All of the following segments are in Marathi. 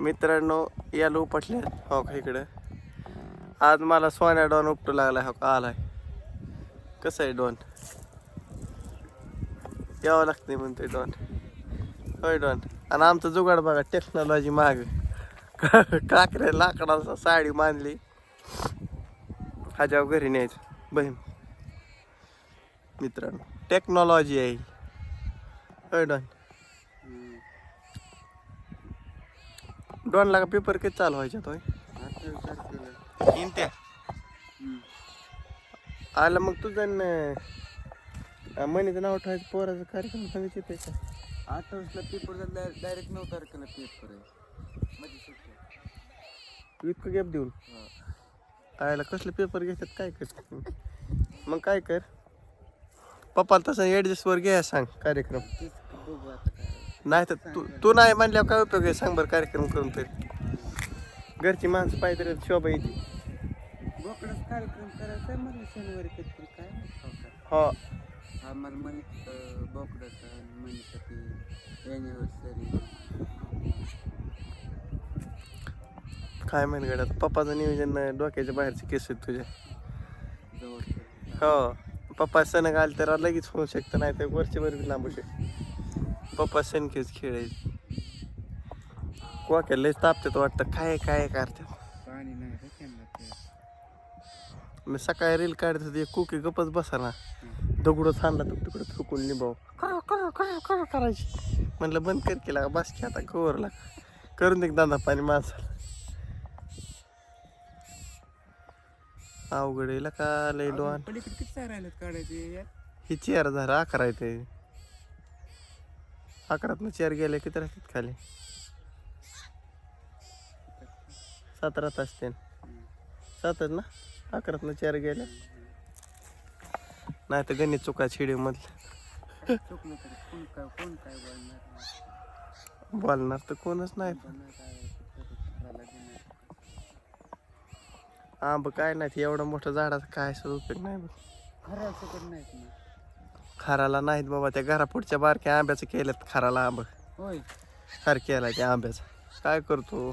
मित्रांनो याला उपटले हो का इकडं? आज मला सोन्या डॉन उपटू लागला हो का? आलाय. कसं आहे डॉन? यावं लागते म्हणतोय डॉन. होय डॉन. आणि आमचं जुगाड बघा टेक्नॉलॉजी माग. काकऱ्या लाकडाचा साडी मानली. ह्याच्यावर घरी न्यायचं. बहीण. मित्रांनो टेक्नॉलॉजी आहे. होय डॉन. डॉन लागा पेपर किती चालू व्हायच्या तो. येईन त्या आलं मग तुझं मनीचं नाव ठेवायचं पोराचं कार्यक्रम सांगायचे ते का अठ्ठावीसला पेपर डायरेक्ट नऊ तारखेला पेपर आहे. सुट्टी इतकं गॅप देऊन? आयला कसले पेपर घेतात काय कर? मग काय कर? पप्पाला तसं ऍडजस्ट वर घ्या सांग कार्यक्रम. नाही तर तू तू नाही म्हणल्यावर काय उपयोग आहे? सांग बरं कार्यक्रम करून तरी. घरची माणसं पाहिजे तरी शोभा येते. बोकडाच कार्यक्रम करायचा शनिवारी कधी काय? माहीत हो हो का आम्हाला म्हणत बोकडाचा म्हणतात काय पप्पाचं नियोजन नाही, डोक्याच्या बाहेरचे केस आहेत तुझ्या जवळ हो. पप्पा सण घाल तर लगेच होऊ शकतं नाही तर वरचे बी लांबू शकत. पप्पा केस खेळायचे कोक्या लयच तापतात वाटतं. काय काय करतात? मी सकाळी रील काढत होती. कुकी गपच बसा ना दगडच आणला तर तिकडे फेकून निभाव. करा करा करा करा करायची. म्हणलं बंद कर केला बस की आता कवरला करून दे दादा पाणी माणसाला. अवघड आहे का लय डोन यार ही चेअर झाला अकरा येते. अकरातनं चेअर गेले किती राहतात खाली. सतरा तास ते सातच ना? अकरातनं चेअर गेल्या नाही तर गणित चुका छिडे मधलं बोलणार तर कोणच नाही. काय आंब काय नाही एवढं मोठं झाडाचा काय उपयोग नाही बघ. नाही खाराला नाहीत बाबा त्या घरापुढच्या बारक्या आंब्याचं केल्यात खाराला आंब. होय. खार केला त्या आंब्याचा. काय करतो?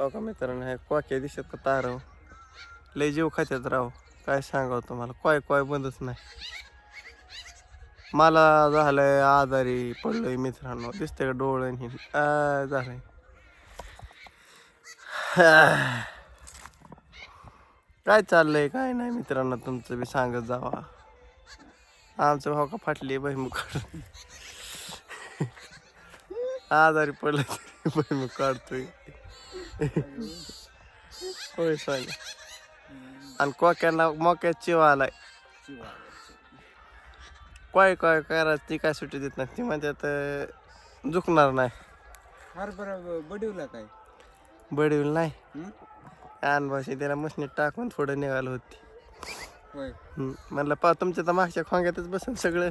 हो का मित्रांनो हे कोक्या दिसत का तारव लय जीव खात्यात राव. काय सांगावं तुम्हाला? कोय कोय बंदच नाही. मला झालंय आजारी पडलोय मित्रांनो. दिसतंय का डोळं आ, झालंय. काय चाललंय? काय नाही मित्रांनो तुमचं बी सांगत जावा. आमचं भाऊ का फाटली बहिमुखाड आजारी पडलं तरी बहिमुख काढतोय. होय सांग आणि कोक्यांना मोक्यात चिव आलाय. काय काय करायचं ती काय सुट्टी देत नाही. ती म्हणतात झुकणार नाही. हरभरा बडिवला काय? बडील नाही. हं? अनभाशी त्याला मशनीत टाकून थोडं निघालं होती. म्हणलं पा तुमच्या तर मागच्या खोंग्यातच बसेल सगळं.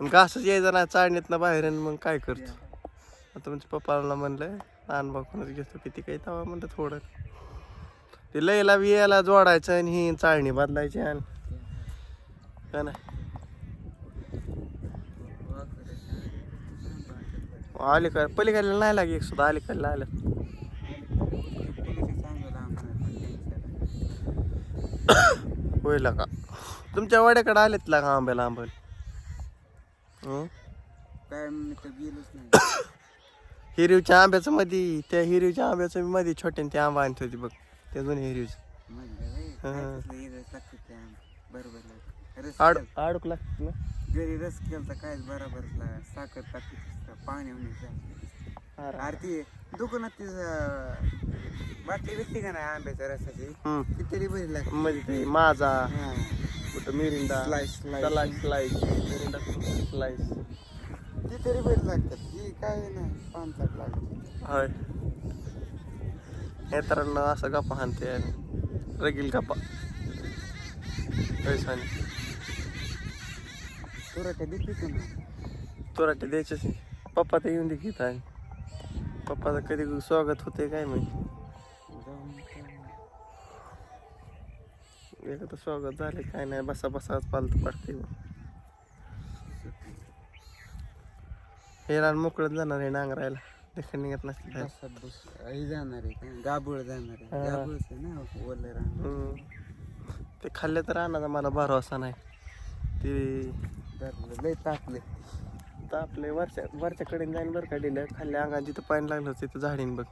मग घासच यायचं ना चाळणीत ना बाहेर आणि मग काय करतो? आता तुमच्या पप्पाला म्हणलं लहान भाऊनच घेतो किती काही तवा म्हणलं थोडं. ते लयला याला जोडायचं आणि ही चाळणी बदलायची आणि का नाही. अलीकडे पलीकडे नाही लागे एक सुद्धा अलीकडे आलं पोलीस चांगलं लांब नाही, पण त्यांचं होईल का? तुमच्या वाड्याकडे आलेत लागा आंब्याला आंबल हं? काय मी तर गेलोच नाही. हिरीवच्या आंब्याचं मध्ये त्या हिरीवच्या आंब्याचं मध्ये छोट्याने ते आंबा आणत होती बघ त्या जुन्या हिरीवचं. हा. बरोबर लागतं. रस आड केलं- आडूक लागत ना. घरी रस केलता काय बरोबरच लागा साखर पाणी होण्याची अरे. ती दुकानात ती बाटली भेटते का नाही आंब्याच्या रसाची? लागते. मध्ये ते माझा हा. कुठं Mirinda Slice, slice. Slice slice Mirinda slice. ती तरी बरी लागतात. ही काय नाही पानसाट लागत. होय. हे तर न असं गप्पा हाणते रगील गप्पा. पैसाने तुला काय देते का ना तुराटे द्यायचेच नाही. पप्पा तर येऊन दे घेत आहे. पप्पाचं कधी स्वागत होते काय माहिती? एकदा स्वागत झाले. काय नाही बसा बसाच पालत पडते. हे रान मोकळत जाणार आहे नांगरायला. देखील निघत नसते जाणार आहे गाबुळ जाणार आहे. गाबुळच आहे ना? ओलं. ते खाल्ले तर राहणार मला भरोसा नाही. ते लय तापले तर आपले वरच्या वरच्या कडेने जाईन बरं का दिलं खाल्ल्या अंगात जिथं पाणी लागलं होतं तिथं झाडीन बघ.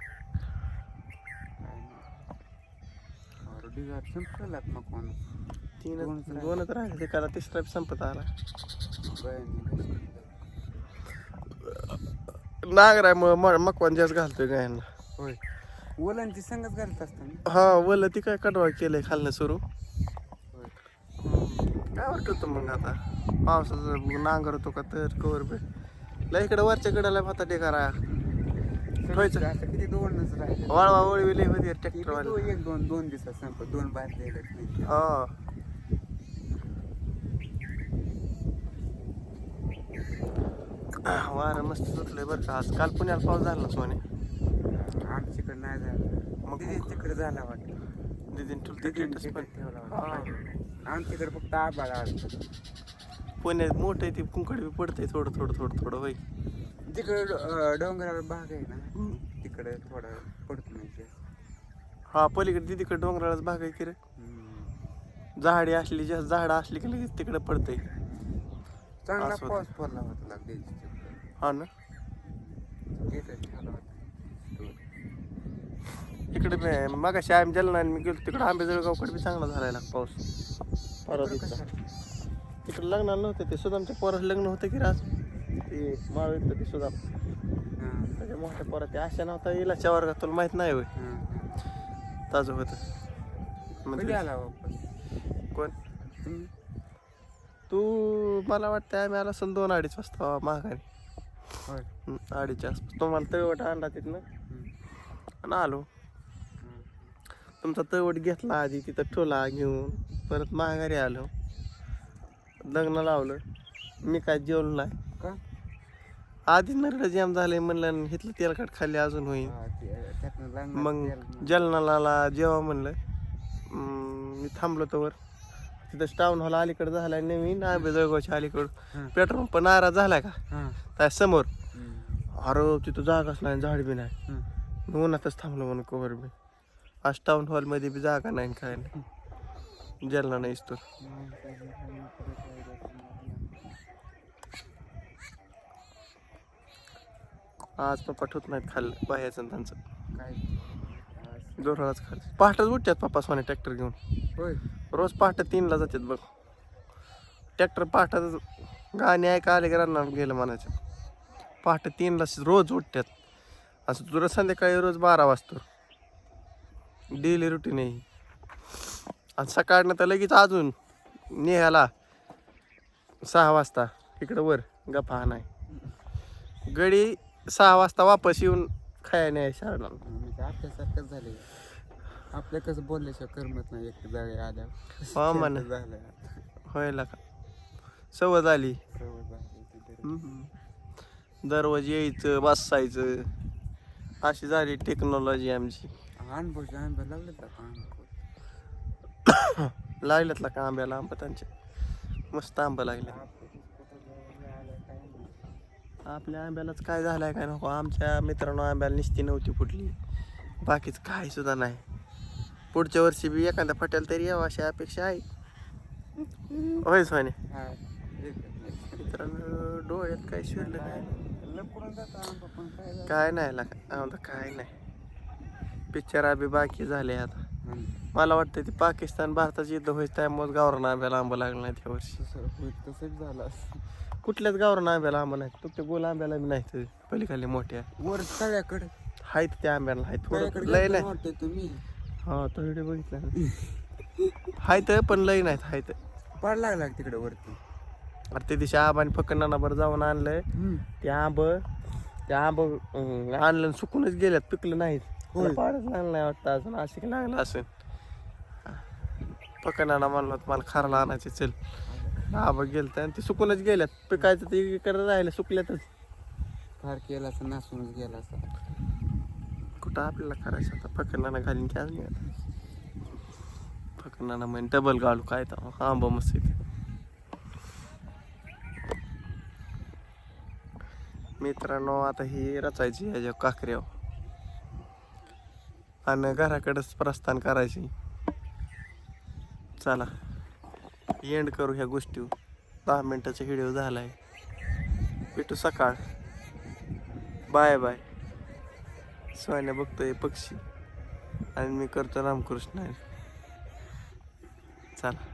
ढिगार संपला मग कोण? तीन दोनच राहिले. दोनच राहिले ते काला तिसरा संपत आला. नागराय मग मकवान जास्त घालतोय गायांना. होय. ओलांची संगत घालत असताना? हा वल ती काय कडवा केलंय खाल्लं सुरू. काय वाटत होतं मग आता? पावसाचं नांगर होतो का तर कवर बे. लय इकडे वरच्या कडेला भाता टेकारा ठेवायचं. आता किती दोनच राहिले. वाळवा वळवी लय होती ट्रॅक्टर वाले. एक दोन दोन दिवसात संपत. दोन बाहेर द्यायला नाही हा. वारं मस्त सुटलंय बरं का. आज काल पुण्याला पाऊस झाला ना सोने आमच्याकडे नाही झालं. मग तिकडे झाला वाटतं. दिदीन तुला तिकीटच पण. हा. आमच्याकडे फक्त आबाळ आलं. पुण्यात मोठं आहे ती. कुंकड बी पडतंय थोडं थोडं थोडं थोडं होय. तिकडे डोंगरावर भाग आहे ना तिकडे थोडं पडतो हा पलीकडे दिदीकडे डोंगराळाच भाग आहे की रे? झाडी असली जास्त झाडं असली की लगेच तिकडे पडतंय. चांगला असं होतं. पाऊस पडला होता लागेल हा ना? इकडे मगाशी आम्ही जलना मी गेलो तिकडे आंबेजळगावकडे बी चांगला झालाय पाऊस. परवा तिकडे लग्नाला नव्हतं ते सुदामच्या पोराचं लग्न होतं की राज ते माळ येतं ते सुदाम त्याच्या मोठ्या पोरात ते आशा नव्हता इलाच्या वर्गात तुला माहीत नाही होय. ताजं होतं. म्हणजे कोण? तू मला वाटतं आम्ही आला असेल दोन अडीच वाजता महागारी अडीचच्या आसपास तुम्हाला तळवट आणला तिथनं? आणि आलो. तुमचा तळवट घेतला आधी तिथं ठोला घेऊन. परत महागारी आलो. लग्न लावलं. मी काय जेवलो नाही. का? आधी नरड जाम झालंय म्हणलं इथलं तेलकट खाल्ली अजून होईल ते- मग जलनाला जेव्हा म्हणलं मी थांबलो तर तिथं टाऊन हॉल अलीकडे झालाय नवीन जळगावच्या अलीकडं. पेट्रोल पण नाराज झालाय का. त्या समोर. अरे तिथं जागाच नाही झाड बी नाही. मी उन्हातच थांबलो म्हणून कवर बी. आज टाऊन हॉलमध्ये बी जागा नाही काय नाही. जलना नाहीच तर. आज पप्पा ठेवत नाहीत खाल्लं बाह्याचं आणि त्यांचं. काय? जोरालाच खाल्लं. पहाटच उठतात पप्पा सोने ट्रॅक्टर घेऊन. होय. रोज पहाटे तीनला जातात बघ. ट्रॅक्टर पहाटाच गाणी ऐका आले की गेलं म्हणायचं. पहाटे तीनला रोज उठतात. असं तुला संध्याकाळी रोज बारा वाजतो. डेली रुटीन आहे. आणि सकाळनं तर लगेच अजून नेहाला सहा वाजता. इकडं वर गप्पा नाही. गडी सहा वाजता वापस येऊन खाया नाही शाळेला. म्हणजे आपल्यासारखंच झाले. आपल्या कसं बोलल्याशिवाय करमत नाही एक जागा आल्यावर. हो म्हण. झालं व्हायला का? सवय झाली. हम्म. दररोज यायचं बसायचं अशी झाली टेक्नॉलॉजी आमची. अनुभव अनुभव लागले का अनुभव. लागल्यातला का आंब्याला? आंबा त्यांचे. मस्त आंबा लागले. आपल्या आंब्यालाच काय झालंय काय नको? आमच्या मित्रांनो आंब्याला निस्ती नव्हती फुटली. बाकीच काही सुद्धा नाही. पुढच्या वर्षी बी एखादा फटेल तरी यावं अशी अपेक्षा आहे. होय सोने. मित्रांनो डोळ्यात काय शिरलं काय काय नाही लागा आता काय नाही. पिक्चर आबी बाकी झाले आता. मला वाटतं ती पाकिस्तान भारताची युद्ध होईल त्यामुळे गावरान आंब्याला आंबा लागला नाही त्या वर्षी. होईल तसंच झालं असं. कुठल्याच गावरान आंब्याला आंबा नाही. फक्त गोल आंब्याला बी नाही तर पलीकडले मोठ्या. वर तळ्याकडे. आहेत त्या आंब्याला आहेत थोडं. लय नाही. तुम्ही. हा तो व्हिडिओ बघितला आहेत पण लय नाहीत आहेत पाड लागला तिकडे वरती? अरे ते दिवशी आबाने फक्त बरं जाऊन आणलंय. ते आंब ते आंब आणलं आणि सुकूनच गेल्यात पिकलं नाहीत. पाडच लागलं नाही वाटतं अजून असे की लागलं असेल. पकडाना म्हणलं मला खारला आणायचे चल. आबा गेलं आणि ते सुकूनच गेल्यात. पिकायचं ते इकडे राहिलं सुकल्यातच. फार केला असं नासूनच गेला असं. कुठं आपल्याला करायचं आता? पकडणाना घालीन की आज नाही आता पकडणाना म्हणजे डबल घालू काय तर. आंबा मस्त इथे मित्रांनो आता ही रचायची ह्याच्या काकऱ्यावर. आणि घराकडेच प्रस्थान करायची. चला. एंड करू ह्या गोष्टी. दहा मिनटाचा व्हिडिओ आहे भेटू सकाळ. बाय बाय सोन्या बघतोय पक्षी. आणि मी करतो रामकृष्ण. चला.